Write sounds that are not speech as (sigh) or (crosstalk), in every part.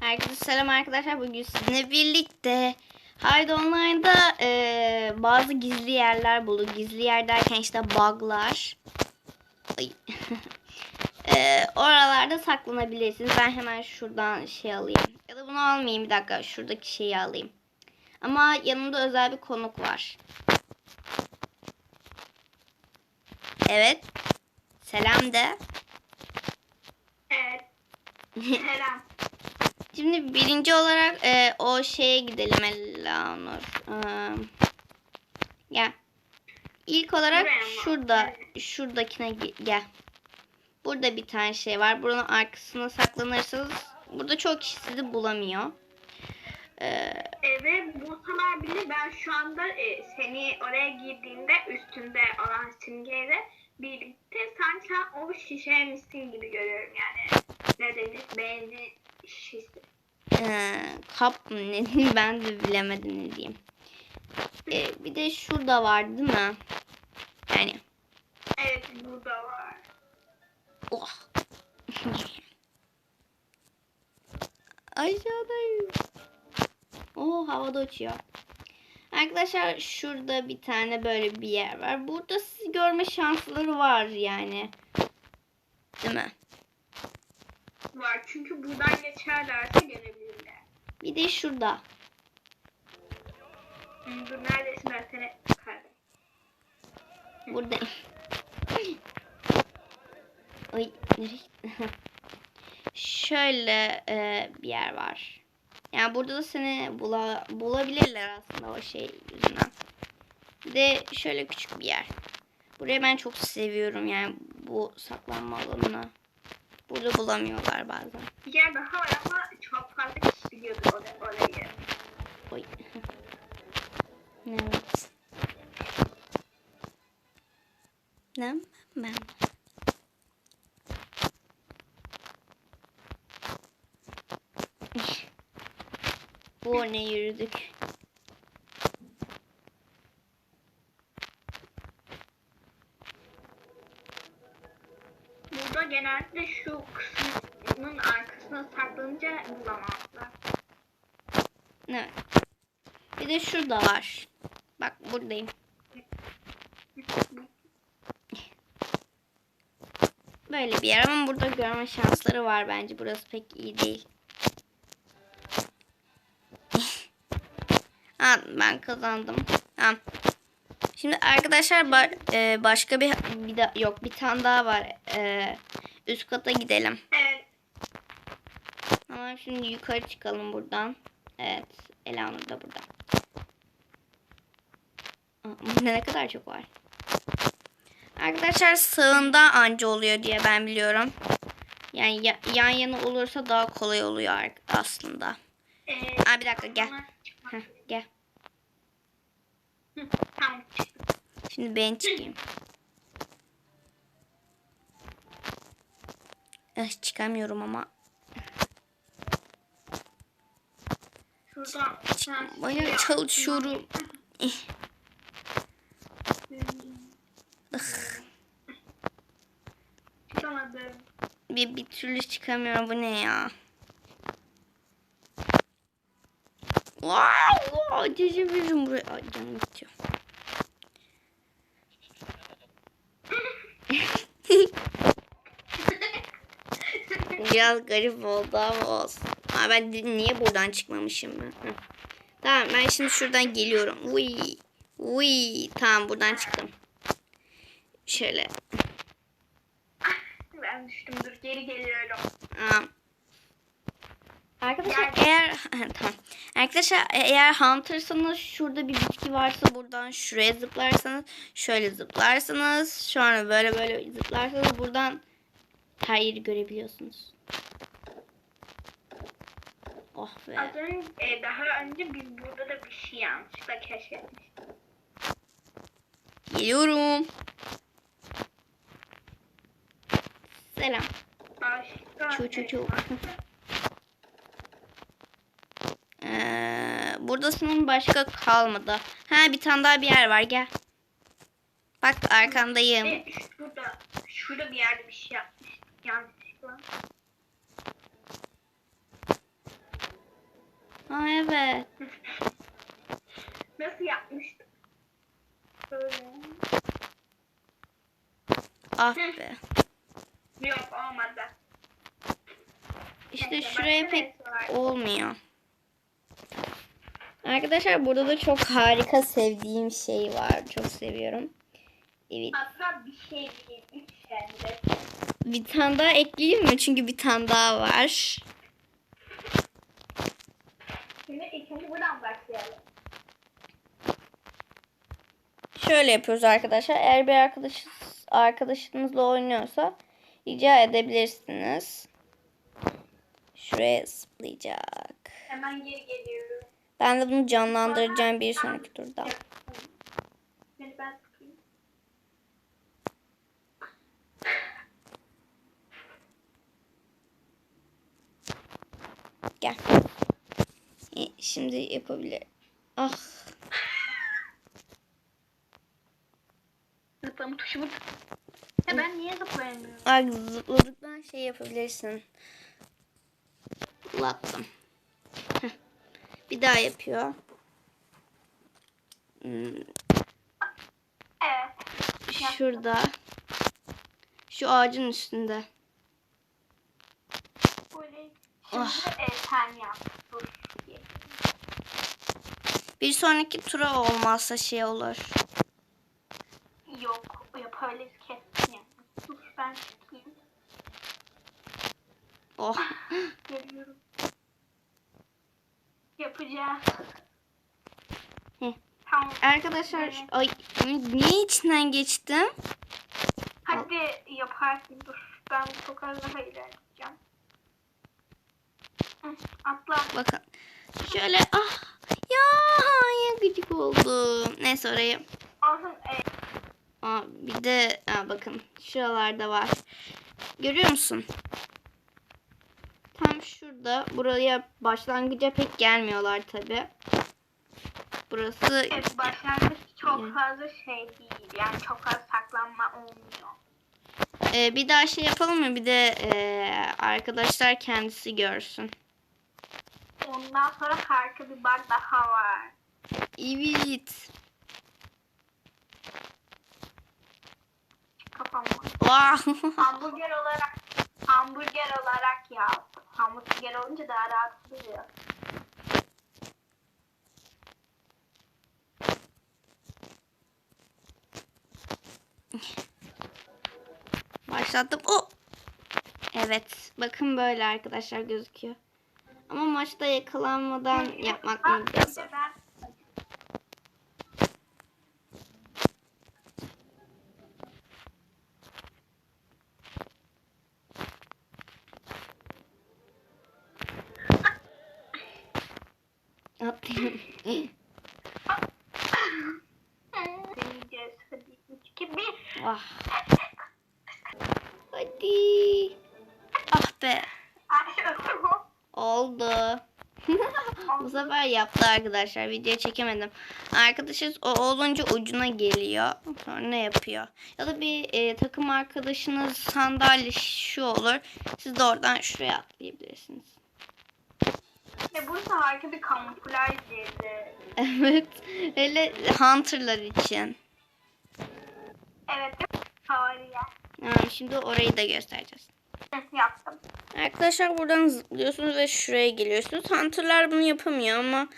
Herkese selam arkadaşlar. Bugün sizinle birlikte Haydi Online'da e, bazı gizli yerler bulduk. Gizli yer derken işte buglar. Ay. (laughs) e, oralarda saklanabilirsiniz. Ben hemen şuradan şey alayım. Ya da bunu almayayım bir dakika. Şuradaki şeyi alayım. Ama yanımda özel bir konuk var. Evet. Selam de. Evet. (laughs) Selam. Şimdi birinci olarak e, o şeye gidelim Elanur. Ee, gel. İlk olarak şurada, şuradakine gel. Burada bir tane şey var. Buranın arkasına saklanırsanız burada çok kişi sizi bulamıyor. Ee, ve bulsalar bile ben şu anda e, seni oraya girdiğinde üstünde olan simgeyle birlikte sanki sen o şişeymişsin gibi görüyorum yani. Ne denir? Beğeni şişesi. E, kap mı ne diyeyim ben de bilemedim ne diyeyim. Ee, bir de şurada var değil mi? Yani Evet burada var. Oh. (laughs) Aşağıdayız. Oo havada uçuyor. Arkadaşlar şurada bir tane böyle bir yer var. Burada sizi görme şansları var yani. Değil mi? Var çünkü buradan geçerlerse gelebilirler. Bir de şurada. Hı, Dur neredesin ben seni. Buradayım. Ay nereye? (laughs) Şöyle e, bir yer var. Yani burada da seni bula, bulabilirler aslında o şey yüzünden. Bir de şöyle küçük bir yer. Burayı ben çok seviyorum yani bu saklanma alanını. Burada bulamıyorlar bazen. Bir yer daha var ama orayı. Oy. Evet. (laughs) Ne? Ben. (laughs) Bu ne yürüdük. Burada genelde şu kısmının arkasına saklanınca bulamazlar. Evet. Bir de şurada var. Bak buradayım. Böyle bir yer ama burada görme şansları var bence. Burası pek iyi değil. (laughs) ha, ben kazandım. Ha. Şimdi arkadaşlar ba- e, başka bir bir de yok bir tane daha var. E, üst kata gidelim. Evet. Tamam şimdi yukarı çıkalım buradan. Evet. Elanur da burada. Aa, Burada ne kadar çok var. Arkadaşlar sağında anca oluyor diye ben biliyorum. Yani ya- yan yana olursa daha kolay oluyor aslında. Ee, Aa, bir dakika gel. Heh, gel. Tamam. Şimdi ben çıkayım. Eh, çıkamıyorum ama. Şuradan sen Bayağı suya- çalışıyorum. Çıkamadım. Bir, bir türlü çıkamıyorum. Bu ne ya? Wow! Geçebilirim buraya. Ay canım bitiyor. (laughs) Biraz garip oldu ama olsun. Aa, ben niye buradan çıkmamışım ben? Hı. Tamam ben şimdi şuradan geliyorum. Uy. Uy. Tamam buradan çıktım. Şöyle. Ben düştüm dur geri geliyorum. Aa. Arkadaşlar Yani- eğer (laughs) tamam. Arkadaşlar e- eğer hunter'sanız şurada bir bitki varsa buradan şuraya zıplarsanız şöyle zıplarsanız sonra böyle böyle zıplarsanız buradan her yeri görebiliyorsunuz. Oh be. Az önce, e, daha önce biz burada da bir şey yanlışlıkla keşfetmiştik. Geliyorum. Selam. Çu çu çu. burada senin başka kalmadı. Ha bir tane daha bir yer var gel. Bak arkandayım. Ve şurada, şurada bir yerde bir şey yapmıştık yanlışlıkla. Evet. Nasıl yapmıştım? Böyle. Ah be. Yok olmadı. İşte Neyse, şuraya pek olmuyor. Arkadaşlar burada da çok harika sevdiğim şey var. Çok seviyorum. Evet. Hatta bir şey değil. Tane. Bir tane daha ekleyeyim mi? Çünkü bir tane daha var. Şimdi ikinci buradan başlayalım. Şöyle yapıyoruz arkadaşlar. Eğer bir arkadaş arkadaşınızla oynuyorsa rica edebilirsiniz. Şuraya zıplayacak. Hemen geri geliyorum. Ben de bunu canlandıracağım bir sonraki turda. Gel. Şimdi yapabilir. Ah. Zıplama tuşu bu. Ya ben niye zıplayamıyorum? Ay zıpladıktan şey yapabilirsin. Heh. Bir daha yapıyor. Hmm, Evet. Şurada. Şu ağacın üstünde. Böyle. Şimdi Ah. e, sen yap. Bir sonraki tura olmazsa şey olur. Yok. Yapabiliriz kesin yani. Dur ben tutayım. Oh. (laughs) Geliyorum. Yapacağız. Tamam. Arkadaşlar ay niye içinden geçtim? Hadi yaparsın. Dur. Ben çok az daha ilerleyeceğim. Atla. Bakın. Şöyle ah ya ya gıcık oldum. Neyse orayı. E, Aa, bir de aa, bakın şuralarda var. Görüyor musun? Tam şurada. Buraya başlangıca pek gelmiyorlar tabi. Burası evet başlangıç çok Hı. fazla şey değil. Yani çok az saklanma olmuyor. Ee, bir daha şey yapalım mı? Bir de ee, arkadaşlar kendisi görsün. Ondan sonra harika bir bug daha var. Evet. Kafam. Hamburger olarak hamburger olarak yap. Hamburger olunca daha rahat oluyor. Başlattım. O. Evet. Bakın böyle arkadaşlar gözüküyor. Ama maçta yakalanmadan yapmak mı biraz zor. Atlayayım. deneyeceğiz. Hadi 3 2 1. Vah. Hadi. Ah be. Oldu. (laughs) Bu sefer yaptı arkadaşlar. Video çekemedim. Arkadaşız o olunca ucuna geliyor. Sonra ne yapıyor? Ya da bir e, takım arkadaşınız sandalye şu olur. Siz de oradan şuraya atlayabilirsiniz. Ve burası harika bir kamuflaj yeri. Evet. Hele hunterlar için. Evet. Favori. Yani şimdi orayı da göstereceğiz. Yaptım. Arkadaşlar buradan zıplıyorsunuz ve şuraya geliyorsunuz. Hunter'lar bunu yapamıyor ama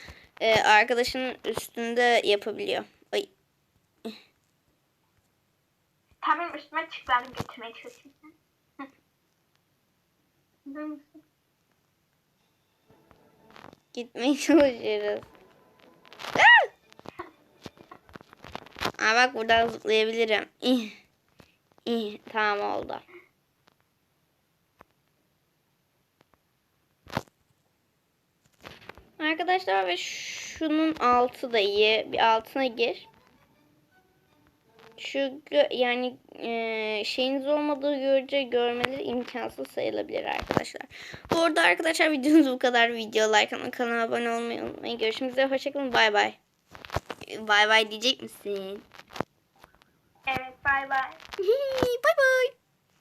e, arkadaşının üstünde yapabiliyor. Ay. Tamam üstüme çık ben götürmeye çalışayım. Gitmeye çalışıyoruz. (laughs) Ah! Aa, bak buradan zıplayabilirim. İh. İh. Tamam oldu. Arkadaşlar ve şunun altı da iyi. Bir altına gir. Gö- yani e, şeyiniz olmadığı görece görmeleri imkansız sayılabilir arkadaşlar. Bu arada arkadaşlar videomuz bu kadar. Video like atmayı, kanala abone olmayı unutmayın. Görüşmek üzere. Hoşçakalın. Bay bay. Bay bay diyecek misin? Evet bay bay. (laughs) bay bay.